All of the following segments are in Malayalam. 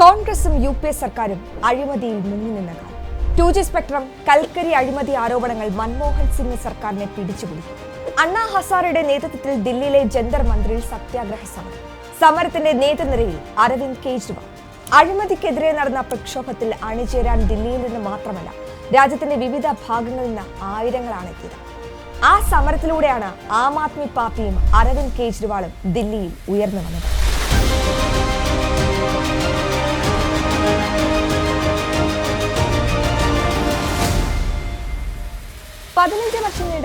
കോൺഗ്രസും യു പി എ സർക്കാരും അഴിമതിയിൽ മുങ്ങി നിന്ന ടു ജി സ്പെക്ട്രം കൽക്കരി അഴിമതി ആരോപണങ്ങൾ മൻമോഹൻ സിംഗ് സർക്കാരിനെ പിടിച്ചുപിടി അണ്ണാ ഹസാറയുടെ നേതൃത്വത്തിൽ ദില്ലിയിലെ ജന്തർ മന്ദിറിൽ സത്യാഗ്രഹ സമരം. സമരത്തിന്റെ നേതൃനിരയിൽ അരവിന്ദ് കെജ്രിവാൾ. അഴിമതിക്കെതിരെ നടന്ന പ്രക്ഷോഭത്തിൽ അണിചേരാൻ ദില്ലിയിൽ നിന്ന് മാത്രമല്ല രാജ്യത്തിന്റെ വിവിധ ഭാഗങ്ങളിൽ നിന്ന് ആയിരങ്ങളാണ് എത്തിയത്. ആ സമരത്തിലൂടെയാണ് ആം ആദ്മി പാർട്ടിയും അരവിന്ദ് കെജ്രിവാളും ദില്ലിയിൽ ഉയർന്നു വന്നത്.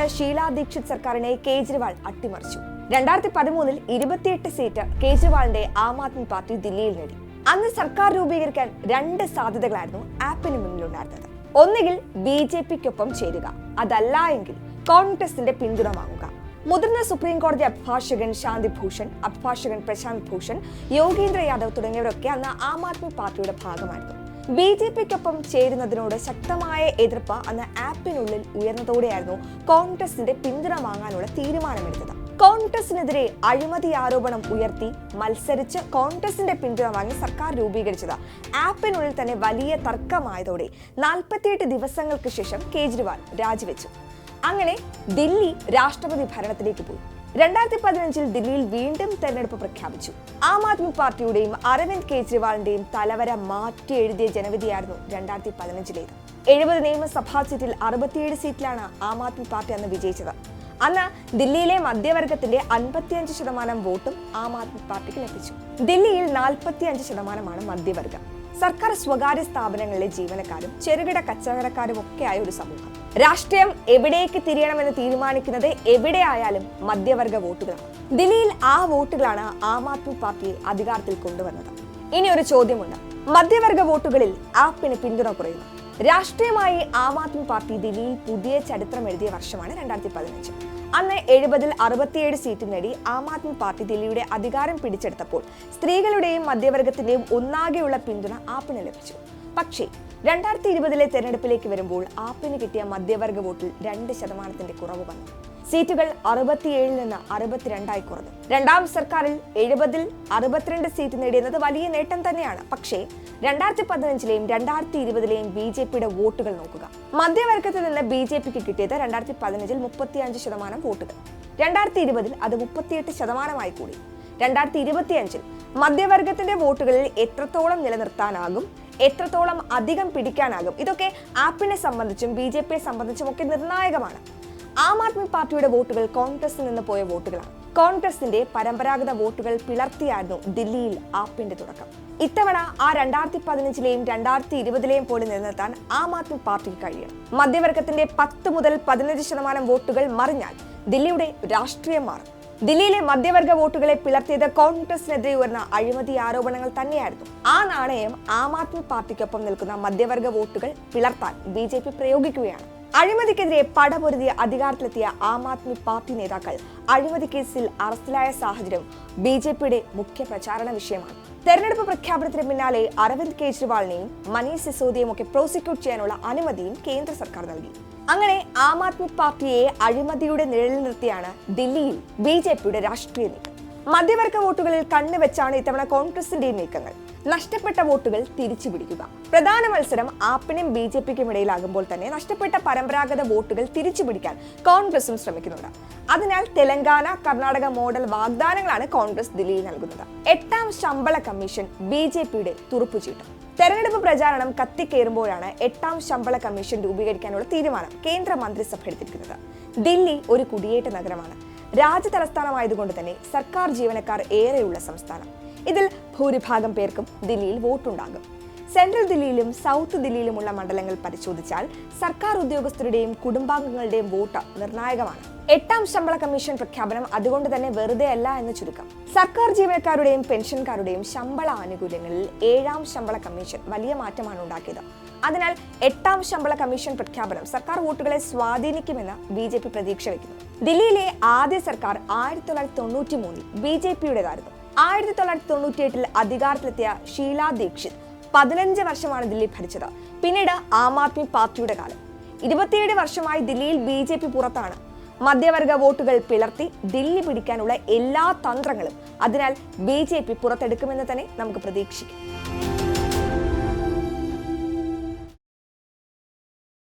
നീണ്ട ഷീല ദീക്ഷിത് സർക്കാരിനെ കേജ്രിവാൾ അട്ടിമറിച്ചു. രണ്ടായിരത്തി പതിമൂന്നിൽ ഇരുപത്തിയെട്ട് സീറ്റ് കേജ്രിവാളിന്റെ ആം ആദ്മി പാർട്ടി ദില്ലിയിൽ നേടി. അന്ന് സർക്കാർ രൂപീകരിക്കാൻ രണ്ട് സാധ്യതകളായിരുന്നു ആപ്പിന് മുന്നിലുണ്ടായിരുന്നത്. ഒന്നുകിൽ ബി ജെ പിക്കൊപ്പം ചേരുക അതല്ല എങ്കിൽ കോൺഗ്രസിന്റെ പിന്തുണ വാങ്ങുക. മുതിർന്ന സുപ്രീം കോടതി അഭിഭാഷകൻ ശാന്തി ഭൂഷൺ അഭിഭാഷകൻ പ്രശാന്ത് ഭൂഷൺ യോഗേന്ദ്ര യാദവ് തുടങ്ങിയവരൊക്കെ അന്ന് ആം ആദ്മി പാർട്ടിയുടെ ഭാഗമായിരുന്നു. ബി ജെ പിക്കൊപ്പം ചേരുന്നതിനോട് ശക്തമായ എതിർപ്പ് അന്ന് ആപ്പിനുള്ളിൽ ഉയർന്നതോടെയായിരുന്നു കോൺഗ്രസിന്റെ പിന്തുണ വാങ്ങാനുള്ള തീരുമാനമെടുത്തത്. കോൺഗ്രസിനെതിരെ അഴിമതി ആരോപണം ഉയർത്തി മത്സരിച്ച് കോൺഗ്രസിന്റെ പിന്തുണ വാങ്ങി സർക്കാർ രൂപീകരിച്ചത്. ആപ്പിനുള്ളിൽ തന്നെ വലിയ തർക്കമായതോടെ നാൽപ്പത്തിയെട്ട് ദിവസങ്ങൾക്ക് ശേഷം കേജ്രിവാൾ രാജിവെച്ചു. അങ്ങനെ ദില്ലി രാഷ്ട്രപതി ഭരണത്തിലേക്ക് പോയി. രണ്ടായിരത്തി പതിനഞ്ചിൽ ദില്ലിയിൽ വീണ്ടും തെരഞ്ഞെടുപ്പ് പ്രഖ്യാപിച്ചു. ആം ആദ്മി പാർട്ടിയുടെയും അരവിന്ദ് കെജ്രിവാളിന്റെയും തലവര മാറ്റി എഴുതിയ ജനവിധിയായിരുന്നു രണ്ടായിരത്തി പതിനഞ്ചിലേത് എഴുപത് നിയമസഭാ സീറ്റിൽ അറുപത്തിയേഴ് സീറ്റിലാണ് ആം ആദ്മി പാർട്ടി അന്ന് വിജയിച്ചത്. അന്ന് ദില്ലിയിലെ മധ്യവർഗത്തിന്റെ അൻപത്തിയഞ്ച് ശതമാനം വോട്ടും ആം ആദ്മി പാർട്ടിക്ക് ലഭിച്ചു. ദില്ലിയിൽ നാൽപ്പത്തിയഞ്ച് ശതമാനമാണ് മധ്യവർഗം. സർക്കാർ സ്വകാര്യ സ്ഥാപനങ്ങളിലെ ജീവനക്കാരും ചെറുകിട കച്ചവടക്കാരും ഒക്കെയായ ഒരു സമൂഹം. രാഷ്ട്രീയം എവിടേക്ക് തിരിയണമെന്ന് തീരുമാനിക്കുന്നത് എവിടെയായാലും മധ്യവർഗ വോട്ടുകളാണ്. ദില്ലിയിൽ ആ വോട്ടുകളാണ് ആം ആദ്മി പാർട്ടിയെ അധികാരത്തിൽ കൊണ്ടുവന്നത്. ഇനി ഒരു ചോദ്യമുണ്ട്. മധ്യവർഗ വോട്ടുകളിൽ ആപ്പിന് പിന്തുണ കുറയുന്നു. രാഷ്ട്രീയമായി ആം ആദ്മി പാർട്ടി ദില്ലിയിൽ പുതിയ ചരിത്രം എഴുതിയ വർഷമാണ് രണ്ടായിരത്തി പതിനഞ്ച് അന്ന് എഴുപതിൽ അറുപത്തിയേഴ് സീറ്റ് നേടി ആം ആദ്മി പാർട്ടി ദില്ലിയുടെ അധികാരം പിടിച്ചെടുത്തപ്പോൾ സ്ത്രീകളുടെയും മധ്യവർഗത്തിന്റെയും ഒന്നാകെയുള്ള പിന്തുണ ആപ്പിന് ലഭിച്ചു. പക്ഷേ രണ്ടായിരത്തി ഇരുപതിലെ തെരഞ്ഞെടുപ്പിലേക്ക് വരുമ്പോൾ ആപ്പിന് കിട്ടിയ മധ്യവർഗ വോട്ടിൽ രണ്ട് ശതമാനത്തിന്റെ കുറവ് വന്നു. സീറ്റുകൾ അറുപത്തിയേഴിൽ നിന്ന് അറുപത്തിരണ്ടായി കുറഞ്ഞു. രണ്ടാം സർക്കാരിൽ എഴുപതിൽ അറുപത്തിരണ്ട് സീറ്റ് നേടിയെന്നത് വലിയ നേട്ടം തന്നെയാണ്. പക്ഷേ രണ്ടായിരത്തി പതിനഞ്ചിലെയും രണ്ടായിരത്തി ഇരുപതിലെയും ബി ജെ പിയുടെ വോട്ടുകൾ നോക്കുക. മധ്യവർഗത്തിൽ നിന്ന് ബി ജെ പിക്ക് കിട്ടിയത് രണ്ടായിരത്തി പതിനഞ്ചിൽ മുപ്പത്തിയഞ്ച് ശതമാനം വോട്ടുകൾ. രണ്ടായിരത്തി ഇരുപതിൽ അത് മുപ്പത്തിയെട്ട് ശതമാനമായി കൂടി. രണ്ടായിരത്തി ഇരുപത്തിയഞ്ചിൽ മധ്യവർഗത്തിന്റെ വോട്ടുകളിൽ എത്രത്തോളം നിലനിർത്താനാകും? എത്രത്തോളം അധികം പിടിക്കാനാകും? ഇതൊക്കെ ആപ്പിനെ സംബന്ധിച്ചും ബി ജെ പിയെ സംബന്ധിച്ചും ഒക്കെ നിർണായകമാണ്. ആം ആദ്മി പാർട്ടിയുടെ വോട്ടുകൾ കോൺഗ്രസിൽ നിന്ന് പോയ വോട്ടുകളാണ്. കോൺഗ്രസിന്റെ പരമ്പരാഗത വോട്ടുകൾ പിളർത്തിയായിരുന്നു ദില്ലിയിൽ ആപ്പിന്റെ തുടക്കം. ഇത്തവണ ആ രണ്ടായിരത്തി പതിനഞ്ചിലെയും രണ്ടായിരത്തി ഇരുപതിലെയും പോലെ നിലനിർത്താൻ ആം ആദ്മി പാർട്ടിക്ക് കഴിയണം. മധ്യവർഗത്തിന്റെ പത്ത് മുതൽ പതിനഞ്ച് ശതമാനം വോട്ടുകൾ മറിഞ്ഞാൽ ദില്ലിയുടെ രാഷ്ട്രീയം മാറും. ദില്ലിയിലെ മധ്യവർഗ വോട്ടുകളെ പിളർത്തിയത് കോൺഗ്രസിനെതിരെ ഉയർന്ന അഴിമതി ആരോപണങ്ങൾ തന്നെയായിരുന്നു. ആ നാണയം ആം ആദ്മി പാർട്ടിക്കൊപ്പം നിൽക്കുന്ന മധ്യവർഗ വോട്ടുകൾ പിളർത്താൻ ബി ജെ പി പ്രയോഗിക്കുകയാണ്. അഴിമതിക്കെതിരെ പടപൊരുതി അധികാരത്തിലെത്തിയ ആം ആദ്മി പാർട്ടി നേതാക്കൾ അഴിമതി കേസിൽ അറസ്റ്റിലായ സാഹചര്യം ബി ജെ പിയുടെ മുഖ്യ പ്രചാരണ വിഷയമാണ്. തെരഞ്ഞെടുപ്പ് പ്രഖ്യാപനത്തിന് പിന്നാലെ അരവിന്ദ് കെജ്രിവാളിനെയും മനീഷ് സിസോദിയെയും ഒക്കെ പ്രോസിക്യൂട്ട് ചെയ്യാനുള്ള അനുമതിയും കേന്ദ്ര സർക്കാർ നൽകി. അങ്ങനെ ആം ആദ്മി പാർട്ടിയെ അഴിമതിയുടെ നിഴലിൽ നിർത്തിയാണ് ദില്ലിയിൽ ബി ജെ പിയുടെ രാഷ്ട്രീയ നീക്കം. മധ്യവർഗ വോട്ടുകളിൽ കണ്ണുവെച്ചാണ് ഇത്തവണ കോൺഗ്രസിന്റെയും നീക്കങ്ങൾ. നഷ്ടപ്പെട്ട വോട്ടുകൾ തിരിച്ചു പിടിക്കുക പ്രധാന മത്സരം ആപ്പിനും ബി ജെ പിക്കും ഇടയിലാകുമ്പോൾ തന്നെ നഷ്ടപ്പെട്ട പരമ്പരാഗത വോട്ടുകൾ തിരിച്ചു പിടിക്കാൻ കോൺഗ്രസും ശ്രമിക്കുന്നുണ്ട്. അതിനാൽ തെലങ്കാന കർണാടക മോഡൽ വാഗ്ദാനങ്ങളാണ് കോൺഗ്രസ് ദില്ലിയിൽ നൽകുന്നത്. എട്ടാം ശമ്പള കമ്മീഷൻ ബി ജെ പിയുടെ തുറുപ്പുചീട്ട്. തെരഞ്ഞെടുപ്പ് പ്രചാരണം കത്തിക്കേറുമ്പോഴാണ് എട്ടാം ശമ്പള കമ്മീഷൻ രൂപീകരിക്കാനുള്ള തീരുമാനം കേന്ദ്ര മന്ത്രിസഭ എടുത്തിരിക്കുന്നത് ദില്ലി ഒരു കുടിയേറ്റ നഗരമാണ്. രാജ്യതലസ്ഥാനമായതുകൊണ്ട് തന്നെ സർക്കാർ ജീവനക്കാർ ഏറെയുള്ള സംസ്ഥാനം. ഇതിൽ ഭൂരിഭാഗം പേർക്കും ദില്ലിയിൽ വോട്ടുണ്ടാകും. സെൻട്രൽ ദില്ലിയിലും സൗത്ത് ദില്ലിയിലുമുള്ള മണ്ഡലങ്ങൾ പരിശോധിച്ചാൽ സർക്കാർ ഉദ്യോഗസ്ഥരുടെയും കുടുംബാംഗങ്ങളുടെയും വോട്ട് നിർണായകമാണ്. എട്ടാം ശമ്പള കമ്മീഷൻ പ്രഖ്യാപനം അതുകൊണ്ട് തന്നെ വെറുതെ അല്ല എന്ന് ചുരുക്കം. സർക്കാർ ജീവനക്കാരുടെയും പെൻഷൻകാരുടെയും ശമ്പള ആനുകൂല്യങ്ങളിൽ ഏഴാം ശമ്പള കമ്മീഷൻ വലിയ മാറ്റമാണ് ഉണ്ടാക്കിയത്. അതിനാൽ എട്ടാം ശമ്പള കമ്മീഷൻ പ്രഖ്യാപനം സർക്കാർ വോട്ടുകളെ സ്വാധീനിക്കുമെന്ന് ബി ജെ പി പ്രതീക്ഷ വയ്ക്കുന്നു ദില്ലിയിലെ ആദ്യ സർക്കാർ ആയിരത്തി തൊള്ളായിരത്തി തൊണ്ണൂറ്റി മൂന്നിൽ ബി ജെ പിയുടേതായിരുന്നു ആയിരത്തി തൊള്ളായിരത്തി തൊണ്ണൂറ്റി എട്ടിൽ അധികാരത്തിലെത്തിയ ഷീല ദീക്ഷിത് പതിനഞ്ച് വർഷമാണ് ദില്ലി ഭരിച്ചത്. പിന്നീട് ആം ആദ്മി പാർട്ടിയുടെ കാലം. ഇരുപത്തിയേഴ് വർഷമായി ദില്ലിയിൽ ബി ജെ പി പുറത്താണ്. മധ്യവർഗ വോട്ടുകൾ പിളർത്തി ദില്ലി പിടിക്കാനുള്ള എല്ലാ തന്ത്രങ്ങളും അതിനാൽ ബി ജെ പി പുറത്തെടുക്കുമെന്ന് തന്നെ നമുക്ക് പ്രതീക്ഷിക്കാം.